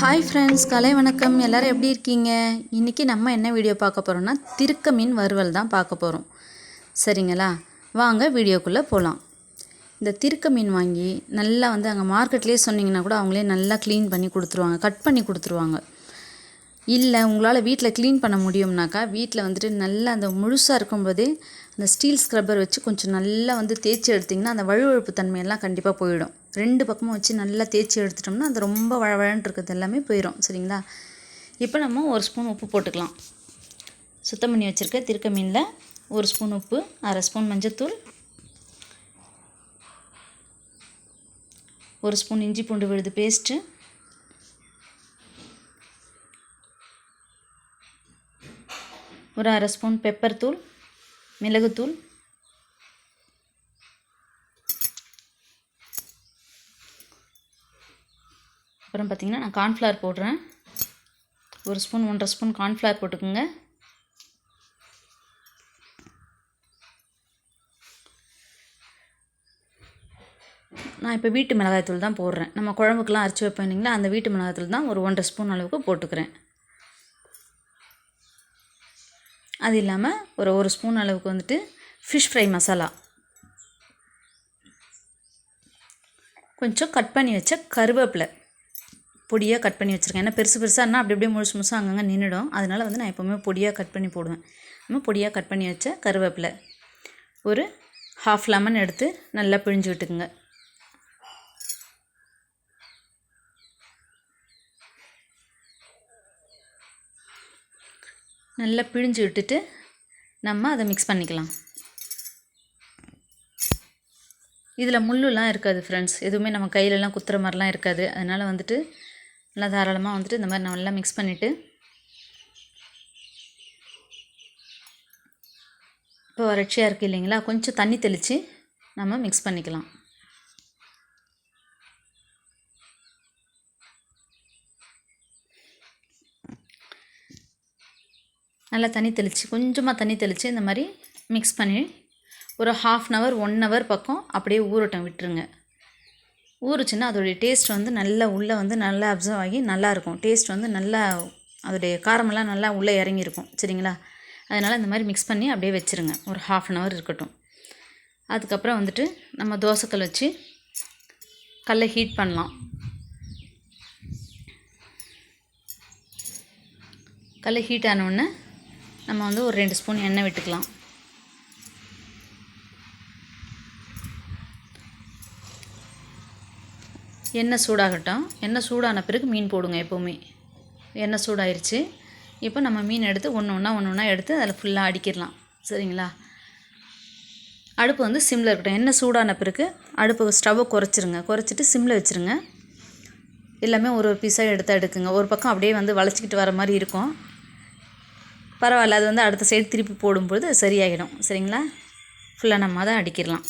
Hi friends கலை வணக்கம். எல்லோரும் எப்படி இருக்கீங்க? இன்றைக்கி நம்ம என்ன வீடியோ பார்க்க போகிறோம்னா திருக்க மீன் வறுவல் தான் பார்க்க போகிறோம் சரிங்களா? வாங்க வீடியோக்குள்ளே போகலாம் இந்த திருக்க மீன் வாங்கி நல்லா வந்து அங்கே மார்க்கெட்லேயே சொன்னீங்கன்னா கூட அவங்களே நல்லா க்ளீன் பண்ணி கொடுத்துருவாங்க. கட் பண்ணி கொடுத்துருவாங்க. இல்லை உங்களால் வீட்டில் க்ளீன் பண்ண முடியும்னாக்கா வீட்டில் வந்துட்டு நல்லா அந்த முழுசாக இருக்கும்போதே அந்த ஸ்டீல் ஸ்க்ரப்பர் வச்சு கொஞ்சம் நல்லா வந்து தேய்ச்சி எடுத்திங்கன்னா அந்த வழுவழுப்பு தன்மையெல்லாம் கண்டிப்பாக போயிடும். ரெண்டு பக்கமும் வச்சு நல்லா தேய்ச்சி எடுத்துட்டோம்னா அது ரொம்ப வழவழன்னு இருக்கிறது எல்லாமே போயிடும் சரிங்களா? இப்போ நம்ம ஒரு ஸ்பூன் உப்பு போட்டுக்கலாம். சுத்தம் பண்ணி வச்சுருக்க திருக்க மீனில் ஒரு ஸ்பூன் உப்பு அரை ஸ்பூன் மஞ்சத்தூள் ஒரு ஸ்பூன் இஞ்சி பூண்டு விழுது பேஸ்ட்டு ஒரு அரை ஸ்பூன் பெப்பர் தூள் மிளகுத்தூள் அப்புறம் பார்த்திங்கன்னா நான் கார்ன்ஃப்ளவர் போடுறேன். ஒரு ஸ்பூன் ஒன்றரை ஸ்பூன் கார்ன்ஃப்ளவர் போட்டுக்கோங்க. நான் இப்போ வீட்டு மிளகாய்த்தூள் தான் போடுறேன். நம்ம குழம்புக்கெலாம் அரைச்சி வைப்பேன் இல்லைங்களா? அந்த வீட்டு மிளகாய்த்தூள் தான் ஒரு ஒன்றரை ஸ்பூன் அளவுக்கு போட்டுக்கிறேன். அது இல்லாமல் ஒரு ஒரு ஸ்பூன் அளவுக்கு வந்துட்டு ஃபிஷ் ஃப்ரை மசாலா கொஞ்சம் கட் பண்ணி வச்ச கருவேப்பிலை. பொடியாக கட் பண்ணி வச்சுருக்கேன். ஏன்னா பெருசு பெருசாக இருந்தால் அப்படி அப்படியே முழுசு முழுசாக அங்கங்கே நின்றுடும் அதனால் வந்து நான் எப்போவுமே பொடியாக கட் பண்ணி போடுவேன். நம்ம பொடியாக கட் பண்ணி வச்ச கருவேப்பிலை ஒரு ஹாஃப் லெமன் எடுத்து நல்லா பிழிஞ்சு விட்டுக்குங்க. நல்லா பிழிஞ்சு விட்டுட்டு நம்ம அதை மிக்ஸ் பண்ணிக்கலாம். இதில் முள்ளுலாம் இருக்காது ஃப்ரெண்ட்ஸ் எதுவுமே நம்ம கையிலலாம் குத்துற மாதிரிலாம் இருக்காது. அதனால் வந்துட்டு நல்லா தாராளமாக வந்துட்டு இந்த மாதிரி நல்லா மிக்ஸ் பண்ணிவிட்டு இப்போ வறட்சியாக இருக்குது இல்லைங்களா? கொஞ்சம் தண்ணி தெளித்து நம்ம மிக்ஸ் பண்ணிக்கலாம். நல்லா தண்ணி தெளித்து கொஞ்சமாக தண்ணி தெளித்து இந்த மாதிரி மிக்ஸ் பண்ணி ஒரு half an hour one hour பக்கம் அப்படியே ஊறட்டும் விட்டுருங்க. ஊறுச்சுன்னா அதோடைய டேஸ்ட் வந்து நல்லா உள்ளே வந்து நல்லா அப்சர்வ் ஆகி நல்லாயிருக்கும். டேஸ்ட் வந்து நல்லா அதோடைய காரமெல்லாம் நல்லா உள்ளே இறங்கியிருக்கும். சரிங்களா? அதனால் இந்த மாதிரி மிக்ஸ் பண்ணி அப்படியே வச்சுருங்க. ஒரு ஹாஃப் அன் ஹவர் இருக்கட்டும். அதுக்கப்புறம் வந்துட்டு நம்ம தோசைக்கல் வச்சு கல்லை ஹீட் பண்ணலாம். கல்லை ஹீட் ஆனவுடனே நம்ம வந்து ஒரு ரெண்டு ஸ்பூன் எண்ணெய் விட்டுக்கலாம். எண்ணெய் சூடாகட்டும். எண்ணெய் சூடான பிறகு மீன் போடுங்க எப்போவுமே. எண்ணெய் சூடாயிருச்சு. இப்போ நம்ம மீன் எடுத்து ஒன்று ஒன்றா ஒன்று ஒன்றா எடுத்து அதில் ஃபுல்லாக அடிக்கிடலாம். சரிங்களா? அடுப்பு வந்து சிம்மில் இருக்கட்டும். எண்ணெய் சூடான பிறகு அடுப்பு ஸ்டவ்வை குறைச்சிருங்க. குறைச்சிட்டு சிம்மில் வச்சுருங்க. எல்லாமே ஒரு ஒரு பீஸாக எடுத்து எடுக்குங்க ஒரு பக்கம் அப்படியே வந்து வளைச்சிக்கிட்டு வர மாதிரி இருக்கும். பரவாயில்ல. அது வந்து அடுத்த சைடு திருப்பி போடும்போது சரியாகிடும் சரிங்களா? ஃபுல்லாக நம்ம அதை அடிக்கிடலாம்.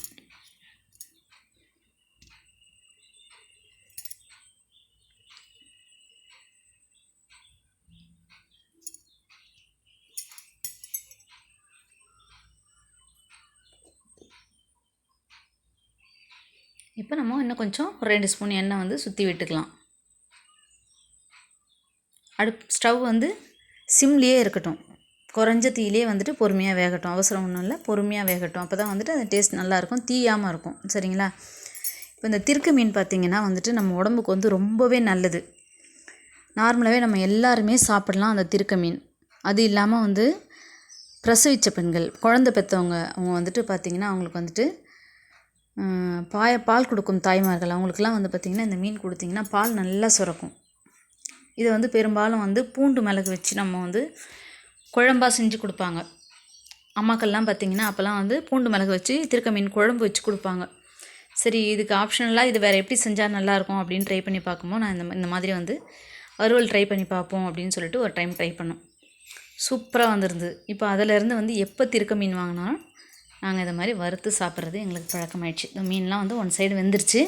இப்போ நம்ம இன்னும் கொஞ்சம் ஒரு ரெண்டு ஸ்பூன் எண்ணெய் வந்து சுற்றி விட்டுக்கலாம். அடுப் ஸ்டவ் வந்து சிம்லேயே இருக்கட்டும். குறைஞ்ச தீயிலே வந்துட்டு பொறுமையாக வேகட்டும். அவசரம் ஒன்றும் இல்லை பொறுமையாக வேகட்டும். அப்போ தான் வந்துட்டு அந்த டேஸ்ட் நல்லாயிருக்கும் தீயாமல் இருக்கும். சரிங்களா? இப்போ இந்த திருக்கு மீன் பார்த்திங்கன்னா வந்துட்டு நம்ம உடம்புக்கு வந்து ரொம்பவே நல்லது. நார்மலாகவே நம்ம எல்லாருமே சாப்பிடலாம் அந்த திருக்க மீன். அது இல்லாமல் வந்து பிரசவித்த பெண்கள் குழந்த பெற்றவங்க அவங்க வந்துட்டு பார்த்திங்கன்னா அவங்களுக்கு வந்துட்டு பாய பால் கொடுக்கும் தாய்மார்கள் அவங்களுக்குலாம் வந்து பார்த்திங்கன்னா இந்த மீன் கொடுத்திங்கன்னா பால் நல்லா சுரக்கும். இதை வந்து பெரும்பாலும் வந்து பூண்டு மிளகு வச்சு நம்ம வந்து குழம்பாக செஞ்சு கொடுப்பாங்க. அம்மாக்கள்லாம் பார்த்திங்கன்னா அப்போல்லாம் வந்து பூண்டு மிளகு வச்சு திருக்க மீன் குழம்பு வச்சு கொடுப்பாங்க. சரி இதுக்கு ஆப்ஷனலாக இது வேறு எப்படி செஞ்சால் நல்லாயிருக்கும் அப்படின்னு ட்ரை பண்ணி பார்க்கும்போது நான் இந்த இந்த மாதிரி வந்து அறுவல் ட்ரை பண்ணி பார்ப்போம் அப்படின்னு சொல்லிட்டு ஒரு டைம் ட்ரை பண்ணோம். சூப்பராக வந்துருந்து இப்போ அதிலேருந்து வந்து எப்போ திருக்க மீன் வாங்கினாலும் நாங்கள் இதை மாதிரி வறுத்து சாப்பிட்றது எங்களுக்கு பழக்கமாயிடுச்சு. இந்த மீன்லாம் வந்து ஒன் சைடு வெந்துருச்சு.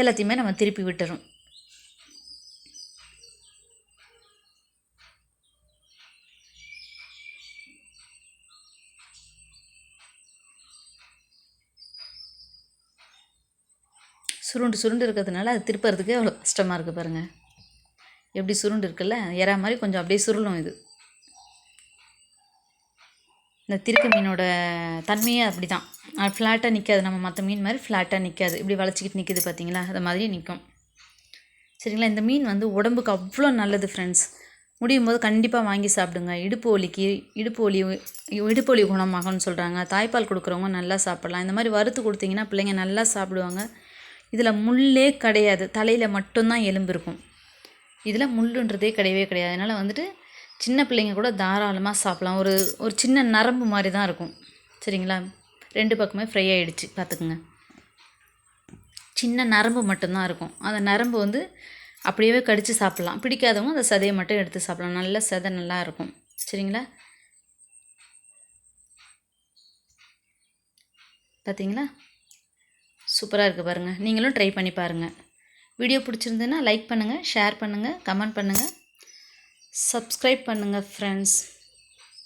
எல்லாத்தையுமே நம்ம திருப்பி விட்டுறோம். சுருண்டு சுருண்டு இருக்கிறதுனால அது திருப்புறதுக்கு அவ்வளோ கஷ்டமாக இருக்குது பாருங்கள் எப்படி சுருண்டு இருக்குல்ல? எறா மாதிரி கொஞ்சம் அப்படியே சுருளும் இது. இந்த திருக்கு மீனோட தன்மையே அப்படி தான் ஃப்ளாட்டாக நிற்காது நம்ம மற்ற மீன் மாதிரி ஃப்ளாட்டாக நிற்காது இப்படி வளைச்சிக்கிட்டு நிற்கிது பார்த்தீங்களா அது மாதிரி நிற்கும் சரிங்களா? இந்த மீன் வந்து உடம்புக்கு அவ்வளோ நல்லது ஃப்ரெண்ட்ஸ் முடியும் போது கண்டிப்பாக வாங்கி சாப்பிடுங்க. இடுப்பு வலிக்கு இடுப்பு வலி இடுப்பு வலி குணமாகும்னு சொல்கிறாங்க தாய்ப்பால் கொடுக்குறவங்க நல்லா சாப்பிட்லாம். இந்த மாதிரி வறுத்து கொடுத்தீங்கன்னா பிள்ளைங்க நல்லா சாப்பிடுவாங்க. இதில் முள்ளே கிடையாது. தலையில் மட்டும்தான் எலும்பு இருக்கும். இதில் முள்ளுன்றதே கிடையவே கிடையாது. அதனால் வந்துட்டு சின்ன பிள்ளைங்க கூட தாராளமாக சாப்பிட்லாம். ஒரு ஒரு சின்ன நரம்பு மாதிரி தான் இருக்கும். சரிங்களா? ரெண்டு பக்கமே ஃப்ரை ஆகிடுச்சு பார்த்துக்குங்க. சின்ன நரம்பு மட்டும்தான் இருக்கும். அந்த நரம்பு வந்து அப்படியே கடித்து சாப்பிட்லாம். பிடிக்காதவங்க அந்த சதையை மட்டும் எடுத்து சாப்பிட்லாம். நல்ல சதை நல்லா இருக்கும். சரிங்களா? பார்த்தீங்களா? சூப்பராக இருக்குது பாருங்கள் நீங்களும் ட்ரை பண்ணி பாருங்கள் வீடியோ பிடிச்சிருந்ததுன்னா லைக் பண்ணுங்கள் ஷேர் பண்ணுங்கள் கமெண்ட் பண்ணுங்கள் சப்ஸ்கிரைப் பண்ணுங்கள் ஃப்ரெண்ட்ஸ்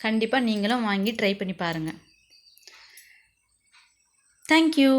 கண்டிப்பாக நீங்களும் வாங்கி ட்ரை பண்ணி பாருங்கள் தேங்க்யூ